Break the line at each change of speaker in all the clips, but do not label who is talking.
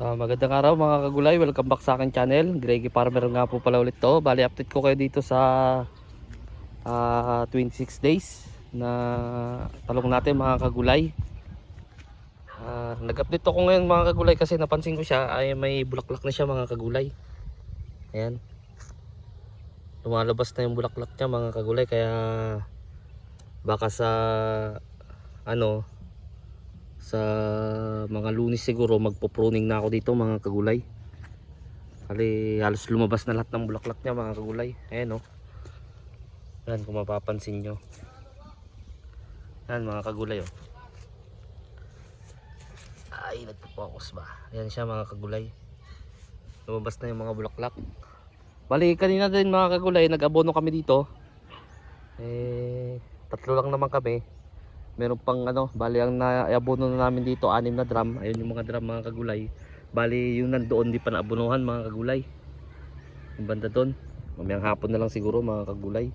Ah, magandang araw mga kagulay, welcome back sa akin channel. Greggy Farmer nga po pala ulit to. Bali update ko kayo dito sa ah, 26 days na talong natin mga kagulay. Ah, nag-update ako ngayon mga kagulay kasi napansin ko siya ay may bulaklak na siya mga kagulay. Ayan. Lumalabas na yung bulaklak niya mga kagulay kaya baka sa ano sa mga lunis siguro magpo-pruning na ako dito mga kagulay. Kali halos lumabas na lahat ng bulaklak niya mga kagulay. Ayan oh. Yan kung mapapansin nyo. Yan mga kagulay oh. Ay nagpo-focus ba. Yan siya mga kagulay. Lumabas na yung mga bulaklak. Bali kanina din mga kagulay nag-abono kami dito. Eh tatlo lang naman kami meron pang ano, bali ang naabono na namin dito, anim na drum. Ayun yung mga drum mga kagulay. Bali yung nandoon di pa naabonohan mga kagulay. Yung banda doon. Mamayang hapon na lang siguro mga kagulay.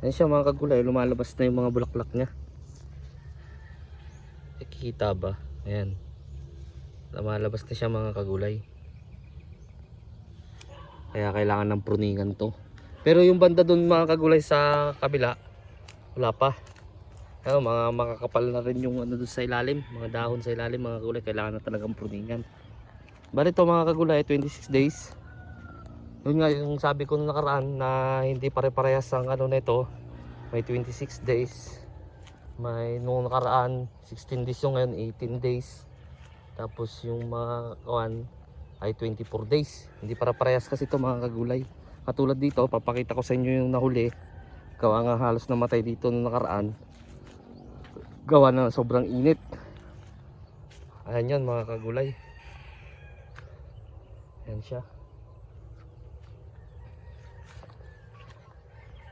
Ayun siya mga kagulay, lumalabas na yung mga bulaklak niya. Nakikita ba? Ayan. Lumalabas na siya mga kagulay. Kaya kailangan ng pruningan to. Pero yung banda doon mga kagulay sa kabila, wala pa. Ano, mga makakapal na rin yung ano doon sa ilalim, mga dahon sa ilalim, mga kagulay, kailangan na talagang pruningan. Bali ito mga kagulay, 26 days. Yun nga yung sabi ko nung nakaraan na hindi pare-parehas ang ano nito. May 26 days. May nung nakaraan 16 days yung ngayon 18 days. Tapos yung mga kawan ay 24 days. Hindi para-parehas kasi ito mga kagulay. Katulad dito, papakita ko sa inyo yung nahuli. Gawa nga halos namatay dito nung nakaraan gawa na sobrang init. Ayan yan mga kagulay. Ayan siya.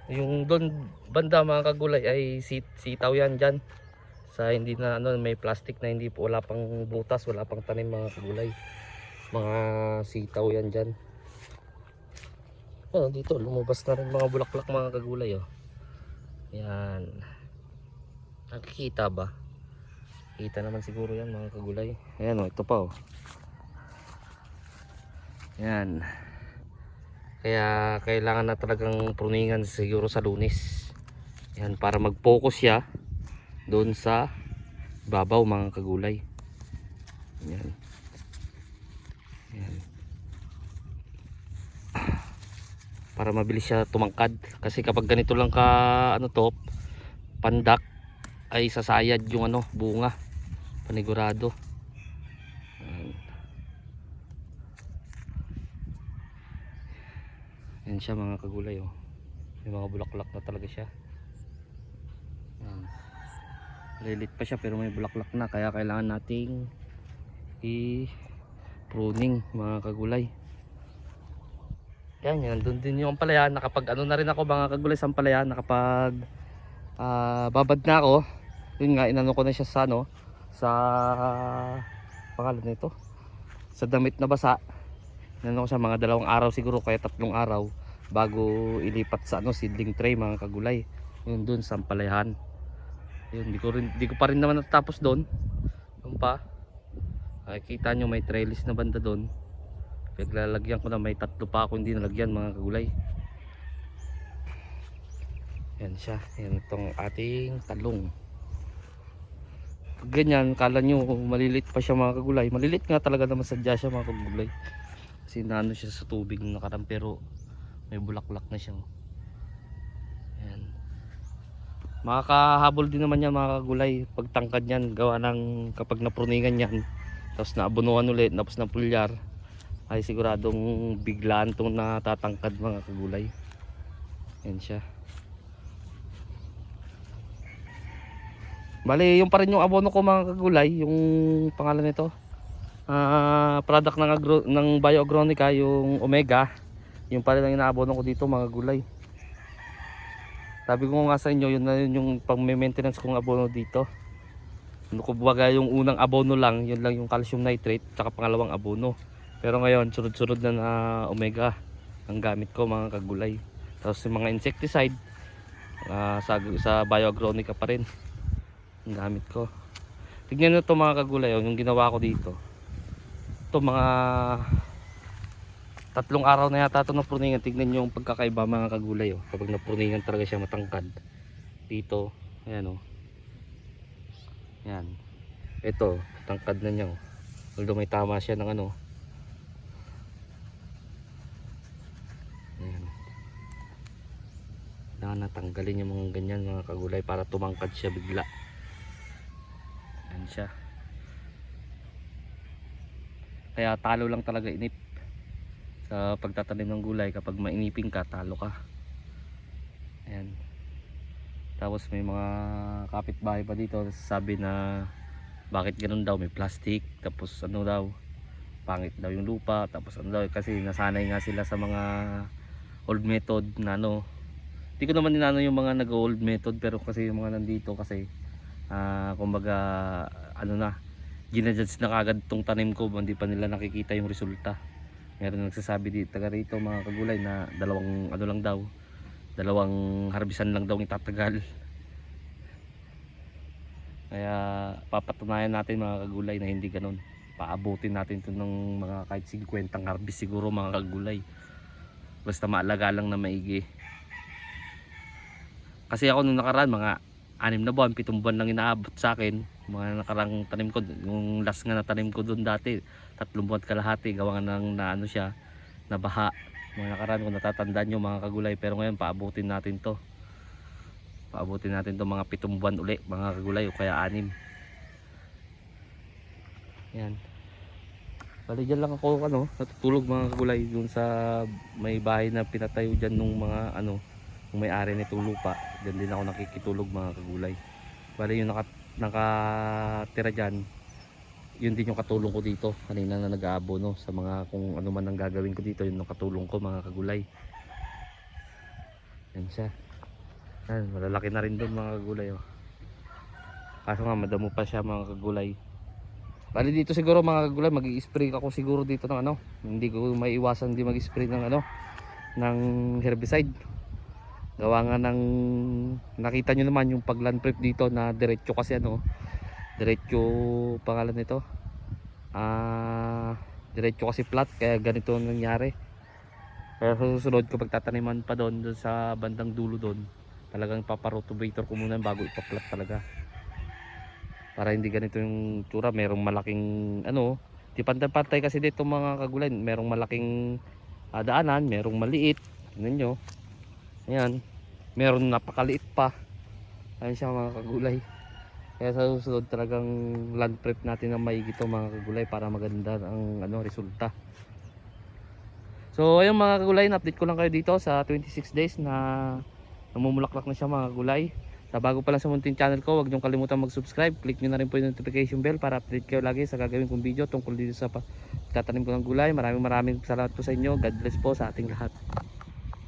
Yung doon banda mga kagulay ay sit sitaw yan dyan. Sa hindi na ano may plastic na hindi po wala pang butas wala pang tanim mga kagulay. Mga sitaw yan dyan. Oh, dito lumabas na rin mga bulaklak mga kagulay oh. Yan Nakikita ba? Kita naman siguro yan mga kagulay. Ayan o, ito pa o. Yan. Kaya kailangan na talagang pruningan siguro sa lunis. Yan, para mag-focus siya doon sa babaw mga kagulay. Yan. Yan. Para mabilis siya tumangkad. Kasi kapag ganito lang ka, ano to, pandak, ay sasayad yung ano bunga. Panigurado. Yan siya mga kagulay oh. may mga bulaklak na talaga siya. Ayan. lilit pa siya pero may bulaklak na. Kaya kailangan nating i pruning mga kagulay. Yan yan doon din yung ampalaya. Nakapag ano na rin ako mga kagulay sa ampalaya. Nakapag ah, babad na ako yun nga inano ko na siya sa ano sa pangalan nito sa damit na basa. Inano ko siya mga dalawang araw siguro kaya tatlong araw bago ilipat sa ano seedling tray mga kagulay. Yun dun sa palayahan yun di ko, rin, di ko pa rin naman natapos doon yun pa. Nakikita nyo may trellis na banda doon paglalagyan ko na may tatlo pa ako hindi nalagyan mga kagulay. Yan siya. Yan itong ating talong ganyan kala nyo malilit pa siya mga kagulay. Malilit nga talaga naman sadya siya mga kagulay. Kasi naano siya sa tubig nung nakaraan pero may bulaklak na siya. Oh. yan makakahabol din naman yan mga kagulay. Pagtangkad yan gawa ng kapag napruningan yan tapos naabunuhan ulit tapos napulyar ay siguradong biglaan itong natatangkad mga kagulay. Yan siya Bali, yung pa rin yung abono ko mga kagulay, yung pangalan nito. Ah, product ng agro, ng Bioagronica, yung Omega. Yung pa rin ang inaabono ko dito mga gulay. Sabi ko nga sa inyo, yun na yun yung pang-maintenance kong abono dito. Ano ko baga yung unang abono lang, yun lang yung calcium nitrate, tsaka pangalawang abono. Pero ngayon, sunod-sunod na na Omega ang gamit ko mga kagulay. Tapos yung mga insecticide, ah, sa, sa Bioagronica pa rin ang gamit ko tignan nyo ito mga kagulay oh, yung ginawa ko dito to mga tatlong araw na yata ito na pruningan. Tignan nyo yung pagkakaiba mga kagulay. Oh. Kapag napruningan talaga siya matangkad. Dito, ayan oh. Yan. Ito, tangkad na niya. oh. Although may tama siya ng ano. Ayan. Kailangan natanggalin yung mga ganyan mga kagulay para tumangkad siya bigla. Siya. Kaya talo lang talaga inip sa pagtatanim ng gulay. Kapag mainipin ka talo ka. Ayan. Tapos may mga kapitbahay pa dito. Sabi na bakit ganun daw? May plastic. Tapos ano daw? Pangit daw yung lupa. Tapos ano daw? Kasi nasanay nga sila sa mga old method na ano. Hindi ko naman inano yung mga nag old method pero kasi yung mga nandito kasi ah kumbaga ano na ginadjudge na kagad tong tanim ko hindi pa nila nakikita yung resulta. Meron nagsasabi dito taga rito mga kagulay na dalawang ano lang daw dalawang harbisan lang daw itatagal. Kaya papatunayan natin mga kagulay na hindi ganun. Paabutin natin to ng mga kahit 50 harvest siguro mga kagulay. Basta maalaga lang na maigi. Kasi ako nung nakaraan mga anim na buwan, pitong buwan lang inaabot sa akin. Mga nakarang tanim ko yung last nga na tanim ko doon dati tatlong buwan kalahati gawa nga ng na ano siya nabaha. Mga nakaraan kung natatandaan nyo mga kagulay. Pero ngayon paabutin natin to. Paabutin natin to mga pitong buwan uli mga kagulay o kaya anim. Yan bali dyan lang ako ano natutulog mga kagulay dun sa may bahay na pinatayo dyan nung mga ano nung may ari nitong lupa dyan din ako nakikitulog mga kagulay. Bali yung naka, nakatira dyan yun din yung katulong ko dito. Kanina na nag-aabono sa mga kung ano man ang gagawin ko dito yun yung katulong ko mga kagulay. Yan siya. Yan malalaki na rin doon mga kagulay oh. kaso nga madamo pa siya mga kagulay. Bali dito siguro mga kagulay mag spray ako siguro dito ng ano. Hindi ko maiwasan hindi mag spray ng ano ng herbicide gawa nga ng nakita nyo naman yung pagland prep dito na diretso kasi ano diretso pangalan nito. Ah diretso kasi flat kaya ganito ang nangyari. Sa susunod ko pagtataniman pa doon doon sa bandang dulo doon talagang paparotovator ko muna bago ipaplat talaga. Para hindi ganito yung tsura merong malaking ano di pantay-pantay kasi dito mga kagulay merong malaking ah, daanan merong maliit nyo ayan meron napakaliit pa ayan siya mga kagulay kaya sa susunod talagang land prep natin ng maigi to mga kagulay para maganda ang ano resulta. So ayun mga kagulay, na-update ko lang kayo dito sa 26 days na namumulaklak na siya mga kagulay. Sa bago pa lang sa munting channel ko, huwag niyong kalimutan mag-subscribe. Click niyo na rin po yung notification bell para update kayo lagi sa gagawin kong video tungkol dito sa tatanim ko ng gulay. Maraming maraming salamat po sa inyo. God bless po sa ating lahat.